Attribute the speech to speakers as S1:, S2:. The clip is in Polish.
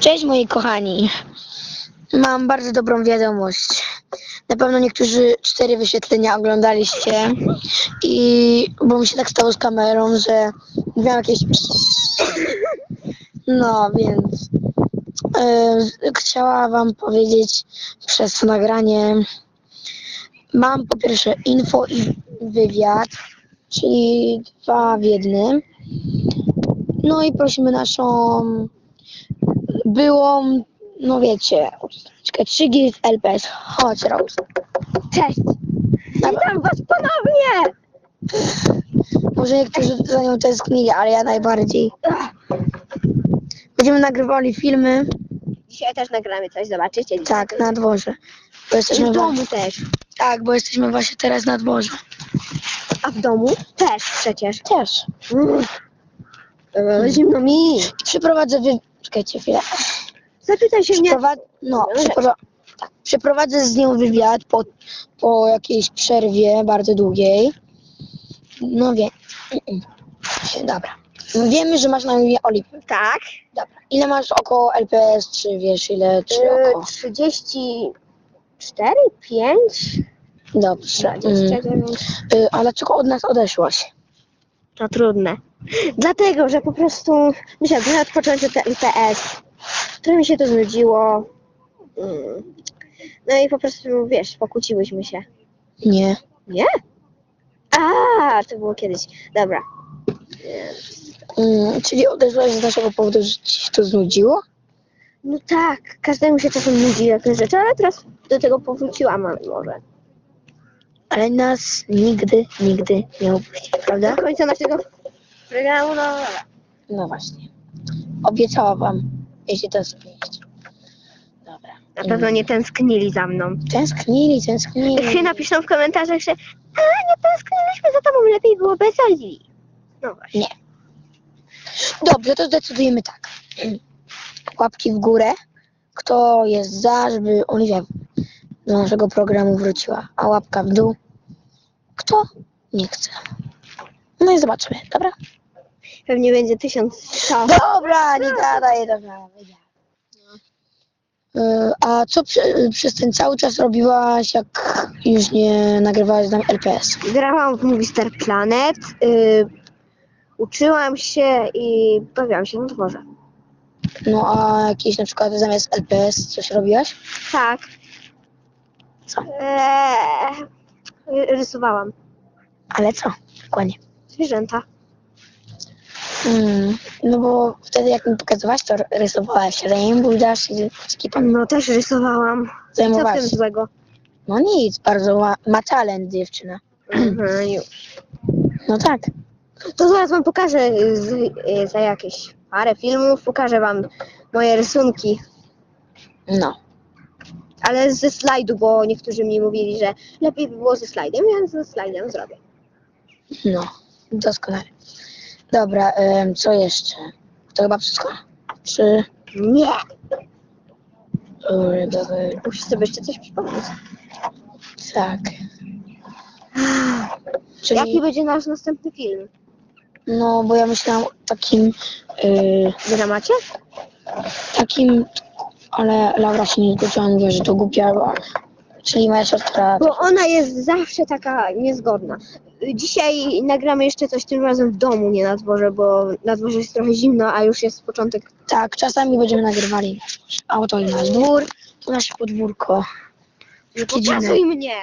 S1: Cześć moi kochani. Mam bardzo dobrą wiadomość. Na pewno niektórzy cztery wyświetlenia oglądaliście i bo mi się tak stało z kamerą, że miałem jakieś no więc e, chciała wam powiedzieć przez to nagranie mam po pierwsze info i wywiad, czyli dwa w jednym. No i prosimy naszą byłą, no wiecie, czekaj, 3G w LPS. Chodź, Rose.
S2: Cześć! Witam was ponownie!
S1: Może niektórzy za nią tęsknili, ale ja najbardziej. Będziemy nagrywali filmy,
S2: Dzisiaj też nagramy coś, zobaczycie. Dzisiaj
S1: tak, na dworze. Bo jesteśmy
S2: w domu też.
S1: Tak, bo jesteśmy właśnie teraz na dworze.
S2: A w domu też przecież.
S1: Też.
S2: Mm. Zimno mi.
S1: Przeprowadzę wy... Czekajcie chwilę.
S2: Zapytaj się mnie.
S1: Przeprowad... No, przepro... tak. Przeprowadzę z nią wywiad po, po jakiejś przerwie bardzo długiej. No wiem. Dobra. Wiemy, że masz na imię Oliver.
S2: Tak.
S1: Dobra. Ile masz około LPS, czy wiesz ile, czy
S2: E,
S1: około?
S2: 34, 5,
S1: Dobrze. Mm.
S2: 29.
S1: Y, a dlaczego od nas odeszłaś?
S2: To trudne. Dlatego, że po prostu musiałabym odpocząć od LPS. Trochę mi się to znudziło. Mm. No i po prostu, wiesz, pokłóciłyśmy się.
S1: Nie.
S2: Nie? A, to było kiedyś. Dobra.
S1: Mm, czyli odeszłaś z naszego powodu, że ci się to znudziło?
S2: No tak, każdemu się czasem nudzi jakieś rzeczy, ale teraz do tego powróciłam ale może.
S1: Ale nas nigdy, nigdy nie opuści, prawda?
S2: Do końca naszego no.
S1: No właśnie. Obiecała wam, jeśli to spełnić. Dobra.
S2: Na pewno nie tęsknili za mną.
S1: Tęsknili, tęsknili.
S2: Niech napiszą w komentarzach, że a, nie tęskniliśmy za tobą, lepiej było bez Oli. No właśnie.
S1: Nie. Dobrze, to zdecydujemy tak. Łapki w górę. Kto jest za, żeby Oliwia do naszego programu wróciła, a łapka w dół. Kto nie chce. No i zobaczymy, dobra?
S2: Pewnie będzie tysiąc strzał.
S1: Dobra, nie gadaj, dobra. wiedziałem. Y, A co przez ten cały czas robiłaś, jak już nie nagrywałaś z nami LPS?
S2: Grałam w Movie Star Planet, y, uczyłam się i bawiłam się na dworze.
S1: No a jakieś na przykład zamiast LPS coś robiłaś?
S2: Tak.
S1: Co?
S2: Eee, rysowałam
S1: Ale co? Dokładnie.
S2: zwierzęta.
S1: Mm, no bo wtedy jak mi pokazywałaś, to rysowałaś Rainbow Dash i skipem
S2: No też rysowałam. Co w
S1: zajmowałaś.
S2: tym złego?
S1: No nic, bardzo ma, ma talent dziewczyna.
S2: Mhm, już.
S1: No tak.
S2: To zaraz wam pokażę z, y, za jakieś parę filmów, pokażę wam moje rysunki.
S1: No.
S2: Ale ze slajdu, bo niektórzy mi mówili, że lepiej by było ze slajdem, więc ze slajdem zrobię.
S1: No. Doskonale. Dobra, em, co jeszcze? To chyba wszystko? Czy...
S2: Nie!
S1: Yy, dobra,
S2: Muszę sobie jeszcze coś przypomnieć.
S1: tak. Czyli...
S2: Jaki będzie nasz następny film?
S1: No, bo ja myślałam o takim, yy,
S2: dramacie?
S1: takim, ale Laura się nie zgodziła, mówiła, że to głupia, bo, czyli moja siostra,
S2: Bo ona jest zawsze taka niezgodna. Dzisiaj nagramy jeszcze coś tym razem w domu, nie na dworze, bo na dworze jest trochę zimno, a już jest początek.
S1: tak, czasami będziemy nagrywali, a oto i nasz dwór, to nasze podwórko,
S2: Nie
S1: Takie dziwne.
S2: pokazuj mnie!